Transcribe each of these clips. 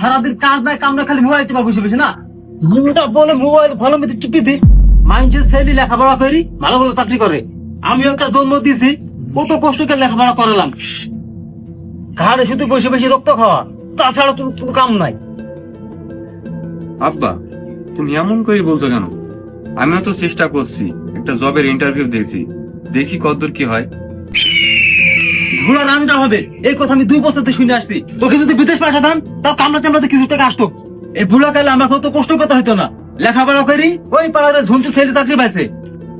সারাদিন কাজ নাই, কাম না খালি মোবাইল চেপা বসে বসে, না? মুটা বলে মোবাইল ভালো মতো টিপি দি মানুষের ছেলে লেখাপড়া করি, ভালো ভালো চাকরি করে। আমিও একটা জন্ম দিয়েছি কত কষ্ট করে লেখাপড়া করালাম। ঘাড়ে শুধু বসে বসে রক্ত খাওয়া, তাছাড়া তো কোনো কাম নাই। আব্বা, তুমি এমন করে বলছো কেন? আমিও তো চেষ্টা করছি, একটা জবের ইন্টারভিউ দিয়েছি, দেখি কতদূর কি হয়। ঘোড়া রানটা হবে। এই কথা আমি দুই শুনে আসছি। তোকে যদি বিদেশ পাঠাতাম তাও কামড়াতে কামড়াতে কিছু টাকা আসতো। এই বুড়া কালে আমার কত কষ্ট করতে হতো না। লেখাপড়া করি ওই পাড়ার ছেলে চাকরি পাইছে।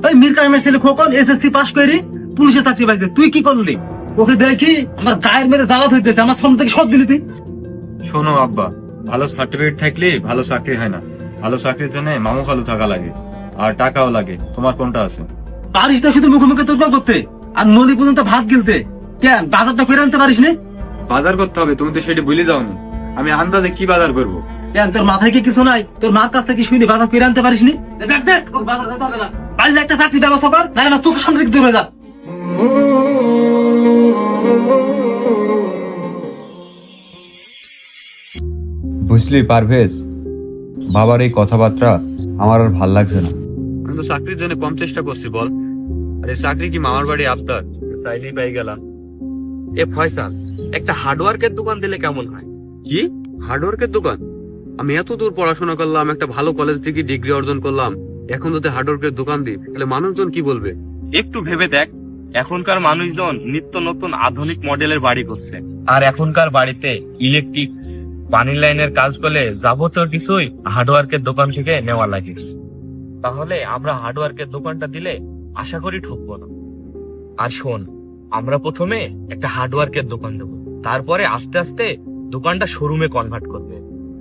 ওই মীর ছেলে খোকন এসএসসি পাস করি পুলিশের চাকরি পাইছে। তুই কি করলি? ওকে দেখি আমার গায়ের মেরে জ্বালাত হইতেছে। আমার সামনে থেকে সব দিলি তুই? শোনো আব্বা ভালো সার্টিফিকেট থাকলে ভালো চাকরি হয় না। ভালো চাকরির জন্য মামু খালু থাকা লাগে। আর টাকাও লাগে। তোমার কোনটা আছে? পারিস না শুধু মুখে মুখে তোর করতে। আর নদী পর্যন্ত ভাত গিলতে। কেন? বাজারটা করে আনতে পারিস না। বাজার করতে হবে তুমি তো সেটা ভুলে যাওনি। আমি আন্দাজে কি বাজার করব? কেন তোর মাথায় কি কিছু নাই? তোর মার কাছ থেকে শুনি বাজার করে আনতে পারিস নি। দেখ দেখ তোর বাজার যেতে হবে না। পারলে একটা চাকরি ব্যবস্থা কর নাহলে আমার চোখের সামনে থেকে দূরে যা। বুঝলি পারভেজ বাবার এই কথাবার্তা আমার আর ভালো লাগছে না। আমি তো চাকরির জন্য কম চেষ্টা করছি বল। আরে চাকরি কি মামার বাড়ি আবদার চাইলেই পাই গেলাম। এ ফয়সাল একটা হার্ডওয়ার্কের দোকান দিলে কেমন হয়? কি? হার্ডওয়ার্কের দোকান? আমি এত দূর পড়াশোনা করলাম একটা ভালো কলেজ থেকে ডিগ্রি অর্জন করলাম এখন যদি হার্ডওয়ার্কের দোকান দিই তাহলে মানুষজন কি বলবে? একটু ভেবে দেখ এখনকার মানুষজন নিত্য নতুন আধুনিক মডেলের বাড়ি করছে আর এখনকার বাড়িতে ইলেকট্রিক পানি লাইনের কাজ করলে যাবতীয় কিছুই হার্ডওয়ার্কের দোকান থেকে নেওয়া লাগে। তাহলে আমরা হার্ডওয়ার্কের দোকানটা দিলে আশা করি ঠকবো না। আর শোন আমরা প্রথমে একটা হার্ডওয়ার্কের দোকান দেবো। তারপরে আস্তে আস্তে দোকানটা শোরুমে কনভার্ট করবে।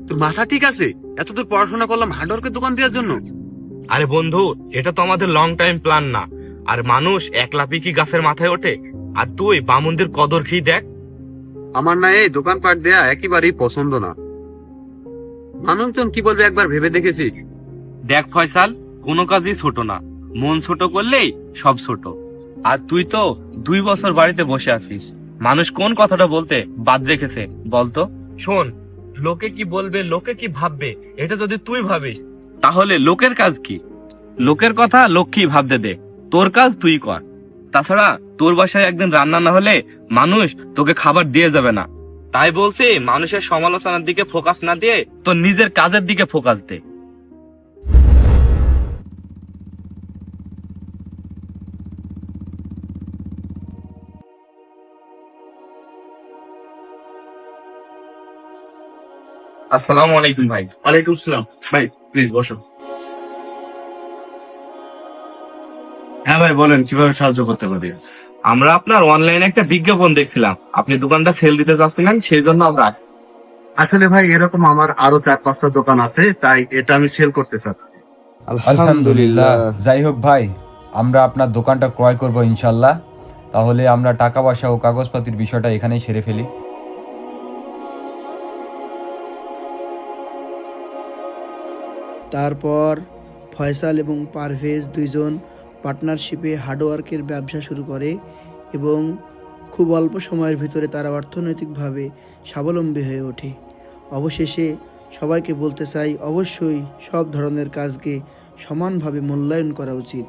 তোর মাথা ঠিক আছে? এত দূর পড়াশোনা করলাম হার্ডওয়ার্কের দোকান দেওয়ার জন্য। আরে বন্ধু এটা তো আমাদের লং টাইম প্ল্যান না। আর মানুষ একলা পিকি গাছের মাথায় ওঠে। আর তুই বামুনদের কদর খেয়ে দেখ। আমার না এই দোকানপাট দেয়া একেবারেই পছন্দ না। মানুষজন কি বলবে একবার ভেবে দেখেছিস? দেখ ফয়সাল কোনো কাজই ছোট না। মন ছোট করলেই সব ছোট। আর তুই তো দুই বছর বাড়িতে বসে আছিস। মানুষ কোন কথাটা বলতে বাদ রেখেছে বলতো? শোন লোকে কি বলবে লোকে কি ভাববে এটা যদি তুই ভাবিস। তাহলে লোকের কাজ কি? লোকের কথা লক্ষ্মী ভাবতে দে তোর কাজ তুই কর। তাছাড়া তোর বাসায় একদিন রান্না না হলে মানুষ তোকে খাবার দিয়ে যাবে না। তাই বলছি মানুষের সমালোচনার দিকে ফোকাস না দিয়ে তোর নিজের কাজের দিকে ফোকাস দে। আসসালামু আলাইকুম ভাই। ওয়ালাইকুম আসসালাম। ভাই প্লিজ বসো। হ্যাঁ ভাই বলেন কীভাবে সাহায্য করতে পারি? আমরা আপনার অনলাইনে একটা বিজ্ঞাপন দেখছিলাম। আপনি দোকানটা সেল দিতে চাচ্ছিলেন সেই জন্য আমরা আসছি আসলে ভাই এরকম আমার আরও চার পাঁচটা দোকান আছে তাই এটা আমি সেল করতে চাচ্ছি। আলহামদুলিল্লাহ। যাই হোক ভাই আমরা আপনার দোকানটা ক্রয় করব ইনশাল্লাহ। তাহলে আমরা টাকা পয়সা ও কাগজপাতির বিষয়টা এখানেই সেরে ফেলি। তারপর ফয়সাল এবং পারভেজ দুইজন পার্টনারশিপে হার্ডওয়ার্কের ব্যবসা শুরু করে এবং খুব অল্প সময়ের ভিতরে তারা অর্থনৈতিকভাবে স্বাবলম্বী হয়ে ওঠে। অবশেষে সবাইকে বলতে চাই, অবশ্যই সব ধরনের কাজকে সমানভাবে মূল্যায়ন করা উচিত।